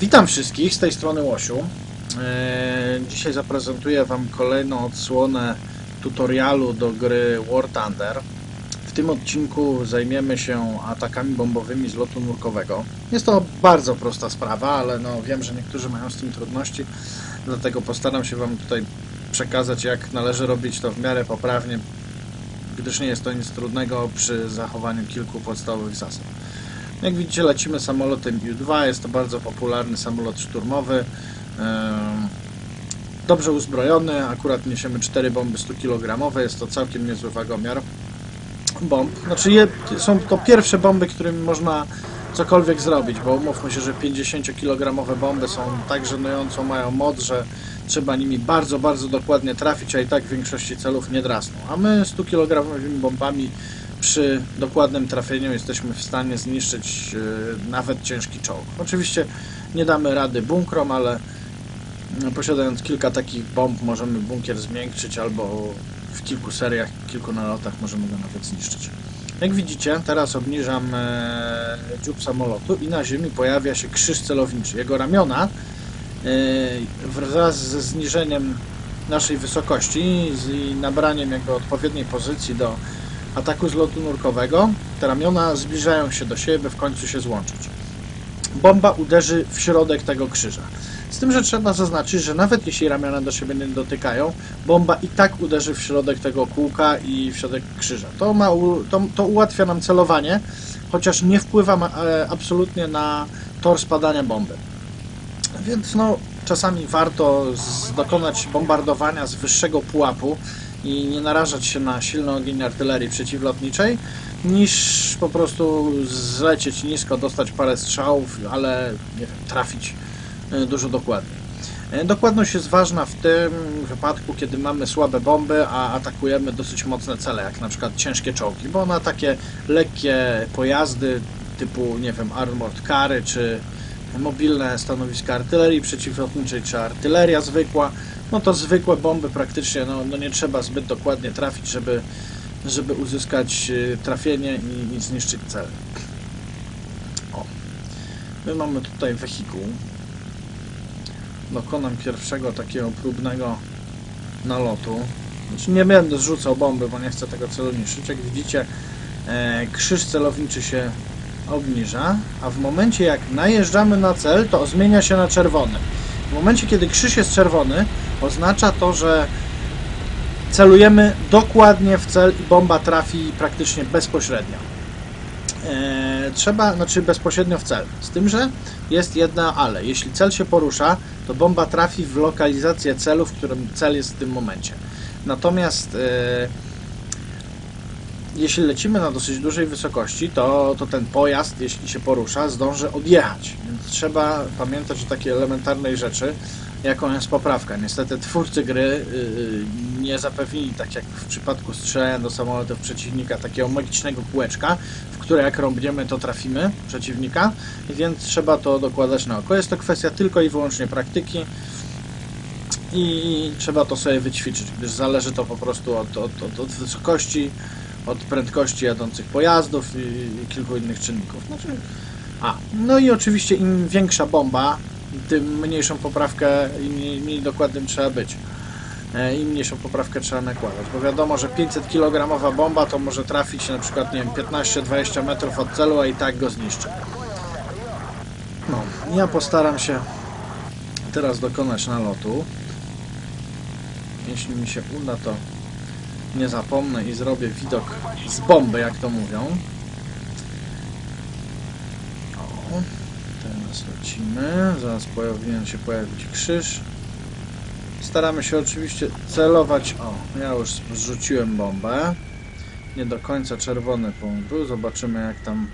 Witam wszystkich z tej strony Łosiu. Eee, Dzisiaj zaprezentuję Wam kolejną odsłonę tutorialu do gry War Thunder. W tym odcinku zajmiemy się atakami bombowymi z lotu nurkowego. Jest to bardzo prosta sprawa, ale no wiem, że niektórzy mają z tym trudności, dlatego postaram się Wam tutaj przekazać, jak należy robić to w miarę poprawnie, gdyż nie jest to nic trudnego przy zachowaniu kilku podstawowych zasad. Jak widzicie, lecimy samolotem U-2. Jest to bardzo popularny samolot szturmowy. Dobrze uzbrojony. Akurat niesiemy 4 bomby 100 kg. Jest to całkiem niezły wagomiar bomb. Znaczy, je, są to pierwsze bomby, którymi można cokolwiek zrobić, bo umówmy się, że 50 kg bomby są tak żenującą mają moc, że trzeba nimi bardzo, bardzo dokładnie trafić, a i tak w większości celów nie drasną. A my 100 kg bombami przy dokładnym trafieniu jesteśmy w stanie zniszczyć e, nawet ciężki czołg. Oczywiście nie damy rady bunkrom, ale no, posiadając kilka takich bomb możemy bunkier zmiękczyć albo w kilku seriach, kilku nalotach możemy go nawet zniszczyć. Jak widzicie, teraz obniżam e, dziób samolotu i na ziemi pojawia się krzyż celowniczy. Jego ramiona e, wraz ze zniżeniem naszej wysokości i nabraniem jego odpowiedniej pozycji do ataku z lotu nurkowego, te ramiona zbliżają się do siebie, by w końcu się złączyć. Bomba uderzy w środek tego krzyża. Z tym, że trzeba zaznaczyć, że nawet jeśli ramiona do siebie nie dotykają, bomba i tak uderzy w środek tego kółka i w środek krzyża. To, ma, to, to ułatwia nam celowanie, chociaż nie wpływa e, absolutnie na tor spadania bomby. Więc no, czasami warto dokonać bombardowania z wyższego pułapu i nie narażać się na silny ogień artylerii przeciwlotniczej, niż po prostu zlecieć nisko, dostać parę strzałów, ale nie wiem, trafić e, dużo dokładniej. E, Dokładność jest ważna w tym wypadku, kiedy mamy słabe bomby, a atakujemy dosyć mocne cele, jak na przykład ciężkie czołgi, bo na takie lekkie pojazdy typu, nie wiem, armored cary, czy mobilne stanowiska artylerii przeciwlotniczej, czy artyleria zwykła, no to zwykłe bomby praktycznie, no, no nie trzeba zbyt dokładnie trafić, żeby, żeby uzyskać y, trafienie i, i zniszczyć cel. O. My mamy tutaj wehikuł. Dokonam pierwszego takiego próbnego nalotu. Znaczy nie będę zrzucał bomby, bo nie chcę tego celu niszczyć. Jak widzicie, e, krzyż celowniczy się obniża, a w momencie jak najeżdżamy na cel, to zmienia się na czerwony. W momencie kiedy krzyż jest czerwony, oznacza to, że celujemy dokładnie w cel i bomba trafi praktycznie bezpośrednio. E, trzeba, znaczy bezpośrednio w cel. Z tym, że jest jedna ale. Jeśli cel się porusza, to bomba trafi w lokalizację celu, w którym cel jest w tym momencie. Natomiast e, jeśli lecimy na dosyć dużej wysokości, to, to ten pojazd, jeśli się porusza, zdąży odjechać. Więc trzeba pamiętać o takiej elementarnej rzeczy, jaką jest poprawka. Niestety twórcy gry yy, nie zapewnili, tak jak w przypadku strzelania do samolotów przeciwnika, takiego magicznego kółeczka, w które jak rąbniemy, to trafimy przeciwnika, więc trzeba to dokładać na oko. Jest to kwestia tylko i wyłącznie praktyki i trzeba to sobie wyćwiczyć, gdyż zależy to po prostu od, od, od, od wysokości, od prędkości jadących pojazdów i, i kilku innych czynników. Znaczy, a, no i oczywiście im większa bomba, tym mniejszą poprawkę i mniej, mniej dokładnym trzeba być. E, Im mniejszą poprawkę trzeba nakładać, bo wiadomo, że 500 kg bomba to może trafić na przykład, nie wiem, 15-20 metrów od celu, a i tak go zniszczy. No, ja postaram się teraz dokonać nalotu. Jeśli mi się uda, to nie zapomnę i zrobię widok z bomby, jak to mówią. O, teraz lecimy. Zaraz powinien się pojawić krzyż. Staramy się oczywiście celować. O, ja już zrzuciłem bombę. Nie do końca czerwony punkt był. Zobaczymy, jak tam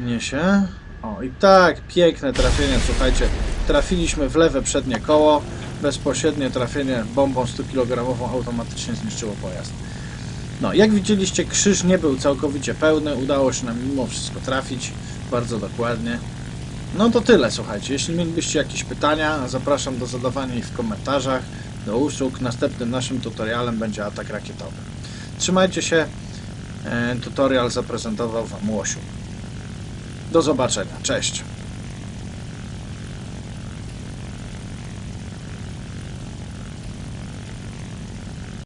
niesie. O, i tak, piękne trafienie, słuchajcie. Trafiliśmy w lewe przednie koło. Bezpośrednie trafienie bombą 100 kg automatycznie zniszczyło pojazd. No, jak widzieliście, krzyż nie był całkowicie pełny. Udało się nam mimo wszystko trafić bardzo dokładnie. No to tyle, słuchajcie. Jeśli mielibyście jakieś pytania, zapraszam do zadawania ich w komentarzach, do usług. Następnym naszym tutorialem będzie atak rakietowy. Trzymajcie się. E, Tutorial zaprezentował Wam Łosiu. Do zobaczenia. Cześć.